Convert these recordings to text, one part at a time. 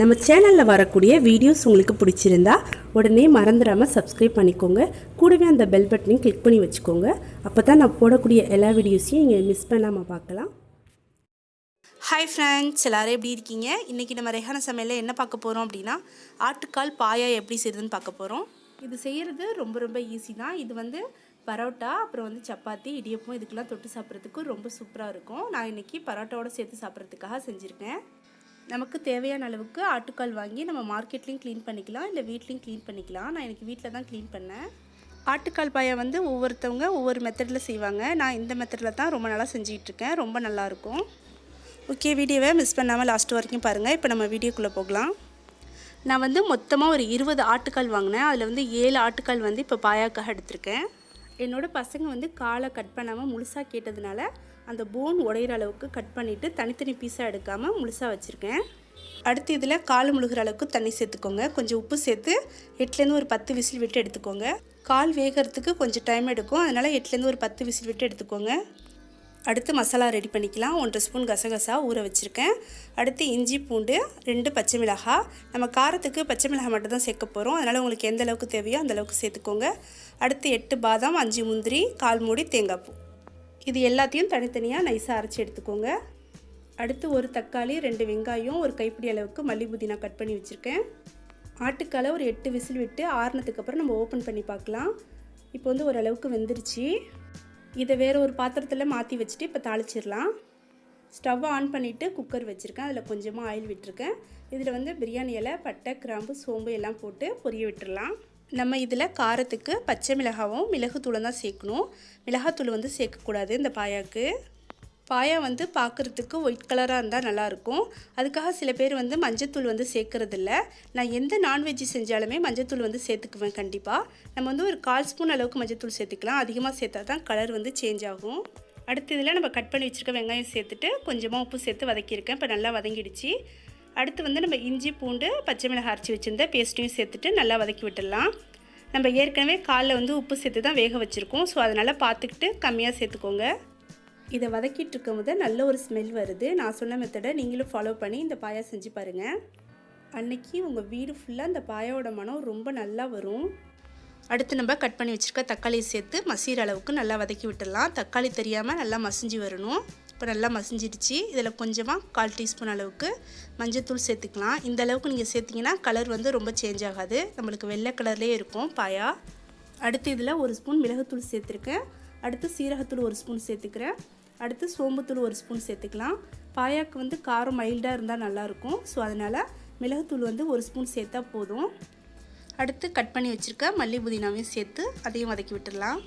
நம்ம சேனலில் வரக்கூடிய வீடியோஸ் உங்களுக்கு பிடிச்சிருந்தா உடனே மறந்துடாமல் சப்ஸ்கிரைப் பண்ணிக்கோங்க. கூடவே அந்த பெல் பட்டனையும் கிளிக் பண்ணி வச்சுக்கோங்க. அப்போ தான் நான் போடக்கூடிய எல்லா வீடியோஸையும் நீங்கள் மிஸ் பண்ணாமல் பார்க்கலாம். ஹாய் ஃப்ரெண்ட்ஸ் எல்லோரும் எப்படி இருக்கீங்க? இன்றைக்கி நம்ம ரெஹான சமையலில் என்ன பார்க்க போகிறோம் அப்படின்னா ஆட்டுக்கால் பாயா எப்படி செய்யுதுன்னு பார்க்க போகிறோம் இது செய்கிறது ரொம்ப ரொம்ப ஈஸி தான். இது வந்து பரோட்டா அப்புறம் வந்து சப்பாத்தி இடியப்பம் இதுக்கெல்லாம் தொட்டு சாப்பிட்றதுக்கு ரொம்ப சூப்பராக இருக்கும். நான் இன்றைக்கி பரோட்டாவோட சேர்த்து சாப்பிட்றதுக்காக செஞ்சுருக்கேன். நமக்கு தேவையான அளவுக்கு ஆட்டுக்கால் வாங்கி நம்ம மார்க்கெட்லேயும் க்ளீன் பண்ணிக்கலாம் இல்லை வீட்லேயும் க்ளீன் பண்ணிக்கலாம். நான் எனக்கு வீட்டில் தான் க்ளீன் பண்ணேன். ஆட்டுக்கால் பாயை வந்து ஒவ்வொருத்தவங்க ஒவ்வொரு மெத்தடில் செய்வாங்க. நான் இந்த மெத்தடில் தான் ரொம்ப நல்லா செஞ்சிகிட்ருக்கேன் ரொம்ப நல்லாயிருக்கும் ஓகே வீடியோவை மிஸ் பண்ணாமல் லாஸ்ட் வரைக்கும் பாருங்கள் இப்போ நம்ம வீடியோக்குள்ளே போகலாம். நான் வந்து மொத்தமாக ஒரு இருபது ஆட்டுக்கால் வாங்கினேன். அதில் வந்து ஏழு ஆட்டுக்கால் வந்து இப்போ பாயாக்காக எடுத்திருக்கேன். என்னோடய பசங்க வந்து காலை கட் பண்ணாமல் முழுசாக கேட்டதுனால அந்த போன் உடையிற அளவுக்கு கட் பண்ணிவிட்டு தனித்தனி பீஸாக எடுக்காமல் முழுசாக வச்சுருக்கேன். அடுத்து இதில் கால் முழுகிற அளவுக்கு தண்ணி சேர்த்துக்கோங்க. கொஞ்சம் உப்பு சேர்த்து எட்டுலேருந்து ஒரு பத்து விசில் விட்டு எடுத்துக்கோங்க. கால் வேகிறதுக்கு கொஞ்சம் டைம் எடுக்கும். அதனால் எட்டுலேருந்து ஒரு பத்து விசில் விட்டு எடுத்துக்கோங்க. அடுத்து மசாலா ரெடி பண்ணிக்கலாம். ஒன்றரை ஸ்பூன் கசகசா ஊற வச்சுருக்கேன். அடுத்து இஞ்சி பூண்டு ரெண்டு பச்சை மிளகாய் நம்ம காரத்துக்கு பச்சை மிளகாய் மட்டும் தான் சேர்க்க போகிறோம் அதனால் உங்களுக்கு எந்த அளவுக்கு தேவையோ அந்த அளவுக்கு சேர்த்துக்கோங்க. அடுத்து எட்டு பாதாம் அஞ்சு முந்திரி கால் மூடி தேங்காய் பூ. இது எல்லாத்தையும் தனித்தனியாக நைஸாக அரைச்சி எடுத்துக்கோங்க. அடுத்து ஒரு தக்காளி ரெண்டு வெங்காயம் ஒரு கைப்பிடி அளவுக்கு மல்லி புதினா கட் பண்ணி வச்சுருக்கேன். ஆட்டுக்காலை ஒரு எட்டு விசில் விட்டு ஆறுனதுக்கப்புறம் நம்ம ஓப்பன் பண்ணி பார்க்கலாம். இப்போ வந்து ஓரளவுக்கு வெந்துருச்சு. இதை வேறு ஒரு பாத்திரத்தில் மாற்றி வச்சுட்டு இப்போ தாளிச்சிடலாம். ஸ்டவ் ஆன் பண்ணிவிட்டு குக்கர் வச்சுருக்கேன். அதில் கொஞ்சமாக ஆயில் விட்டுருக்கேன். இதில் வந்து பிரியாணி இலை பட்டை கிராம்பு சோம்பு எல்லாம் போட்டு பொரிய விட்டுடலாம் நம்ம இதில் காரத்துக்கு பச்சை மிளகாவும் மிளகுத்தூளும் தான் சேர்க்கணும். மிளகாத்தூள் வந்து சேர்க்கக்கூடாது இந்த பாயாக்கு பாயா வந்து பார்க்குறதுக்கு ஒயிட் கலராக இருந்தால் நல்லாயிருக்கும். அதுக்காக சில பேர் வந்து மஞ்சத்தூள் வந்து சேர்க்குறதில்ல. நான் எந்த நான்வெஜ் செஞ்சாலுமே மஞ்சத்தூள் வந்து சேர்த்துக்குவேன் கண்டிப்பாக நம்ம வந்து ஒரு கால் ஸ்பூன் அளவுக்கு மஞ்சத்தூள் சேர்த்துக்கலாம். அதிகமாக சேர்த்தா தான் கலர் வந்து சேஞ்ச் ஆகும். அடுத்து இதில் நம்ம கட் பண்ணி வச்சுருக்க வெங்காயம் சேர்த்துட்டு கொஞ்சமாக உப்பு சேர்த்து வதக்கியிருக்கேன். இப்போ நல்லா வதங்கிடுச்சு. அடுத்து வந்து நம்ம இஞ்சி பூண்டு பச்சை மிளகாய் அரைச்சி வச்சுருந்த பேஸ்ட்டையும் சேர்த்துட்டு நல்லா வதக்கி விட்டுடலாம். நம்ம ஏற்கனவே காலில் வந்து உப்பு சேர்த்து தான் வேக வச்சுருக்கோம். ஸோ அதனால் பார்த்துக்கிட்டு கம்மியாக சேர்த்துக்கோங்க. இதை வதக்கிட்டு இருக்கும் போது நல்ல ஒரு ஸ்மெல் வருது. நான் சொன்ன மெத்தடை நீங்களும் ஃபாலோ பண்ணி இந்த பாயா செஞ்சு பாருங்கள் அன்னைக்கு உங்கள் வீடு ஃபுல்லாக இந்த பாயாவோட மனம் ரொம்ப நல்லா வரும். அடுத்து நம்ம கட் பண்ணி வச்சுருக்க தக்காளியை சேர்த்து மசீர அளவுக்கு நல்லா வதக்கி விட்டுடலாம். தக்காளி தெரியாமல் நல்லா மசிஞ்சு வரணும். இப்போ நல்லா மசிஞ்சிடுச்சு. இதில் கொஞ்சமாக கால் டீஸ்பூன் அளவுக்கு மஞ்சத்தூள் சேர்த்துக்கலாம். இந்த அளவுக்கு நீங்கள் சேர்த்திங்கன்னா கலர் வந்து ரொம்ப சேஞ்ச் ஆகாது. நம்மளுக்கு வெள்ளை கலர்லேயே இருக்கும் பாயா. அடுத்து இதில் ஒரு ஸ்பூன் மிளகுத்தூள் சேர்த்துருக்கேன். அடுத்து சீரகத்தூள் ஒரு ஸ்பூன் சேர்த்துக்கிறேன். அடுத்து சோம்புத்தூள் ஒரு ஸ்பூன் சேர்த்துக்கலாம். பாயாக்கு வந்து காரம் மைல்டாக இருந்தால் நல்லாயிருக்கும். ஸோ அதனால் மிளகுத்தூள் வந்து ஒரு ஸ்பூன் சேர்த்தா போதும். அடுத்து கட் பண்ணி வச்சுருக்க மல்லி புதினாவையும் சேர்த்து அதையும் வதக்கி விட்டுடலாம்.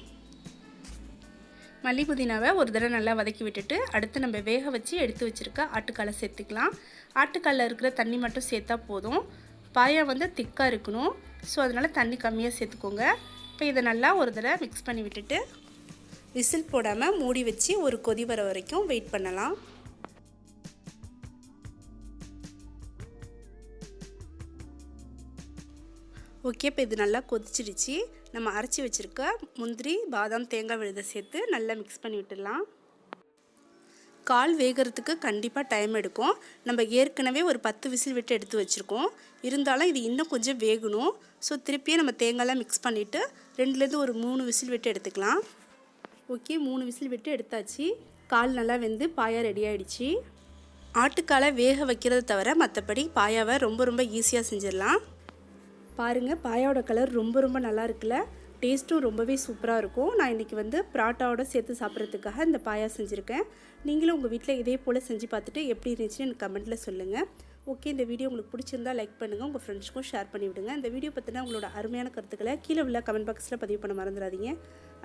மல்லி புதினாவை ஒரு தடவை நல்லா வதக்கி விட்டுட்டு அடுத்து நம்ம வேக வச்சு எடுத்து வச்சுருக்க ஆட்டுக்காலை சேர்த்துக்கலாம். ஆட்டுக்காலில் இருக்கிற தண்ணி மட்டும் சேர்த்தா போதும். பாயா வந்து திக்காக இருக்கணும். ஸோ அதனால் தண்ணி கம்மியாக சேர்த்துக்கோங்க. இப்போ இதை நல்லா ஒரு தடவை மிக்ஸ் பண்ணி விட்டுட்டு விசில் போடாமல் மூடி வச்சு ஒரு கொதி வர வரைக்கும் வெயிட் பண்ணலாம். ஓகே இப்போ இது நல்லா கொதிச்சிடுச்சு. நம்ம அரைச்சி வச்சுருக்க முந்திரி பாதாம் தேங்காய் விழுதை சேர்த்து நல்லா மிக்ஸ் பண்ணி விட்டுடலாம். கால் வேகிறதுக்கு கண்டிப்பாக டைம் எடுக்கும். நம்ம ஏற்கனவே ஒரு பத்து விசில் விட்டு எடுத்து வச்சுருக்கோம். இருந்தாலும் இது இன்னும் கொஞ்சம் வேகணும். ஸோ திருப்பியும் நம்ம தேங்காயெலாம் மிக்ஸ் பண்ணிவிட்டு ரெண்டுலேருந்து ஒரு மூணு விசில் விட்டு எடுத்துக்கலாம். ஓகே மூணு விசில் விட்டு எடுத்தாச்சு. கால் நல்லா வெந்து பாயா ரெடி ஆகிடுச்சு ஆட்டுக்காலை வேக வைக்கிறத தவிர மற்றபடி பாயாவை ரொம்ப ரொம்ப ஈஸியாக செஞ்சிடலாம். பாருங்கள் பாயாவோட கலர் ரொம்ப ரொம்ப நல்லா இருக்குல்ல. டேஸ்ட்டும் ரொம்பவே சூப்பராக இருக்கும். நான் இன்றைக்கி வந்து பராட்டாவோட சேர்த்து சாப்பிட்றதுக்காக இந்த பாயா செஞ்சுருக்கேன். நீங்களும் உங்கள் வீட்டில் இதே போல் செஞ்சு பார்த்துட்டு எப்படி இருந்துச்சுன்னு எனக்கு கமெண்ட்டில் சொல்லுங்கள் ஓகே இந்த வீடியோ உங்களுக்கு பிடிச்சிருந்தா லைக் பண்ணுங்கள் உங்கள் ஃப்ரெண்ட்ஸ்க்கும் ஷேர் பண்ணிவிடுங்க இந்த வீடியோ பற்றினா உங்களோட அருமையான கருத்துக்களை கீழே உள்ள கமெண்ட் பாக்ஸில் பதிவு பண்ண மறந்துடாதீங்க.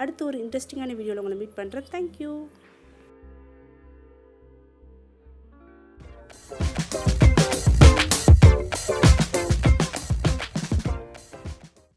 அடுத்து ஒரு இன்ட்ரெஸ்டிங்கான வீடியோவில் உங்களை மீட் பண்ணுறேன் தேங்க்யூ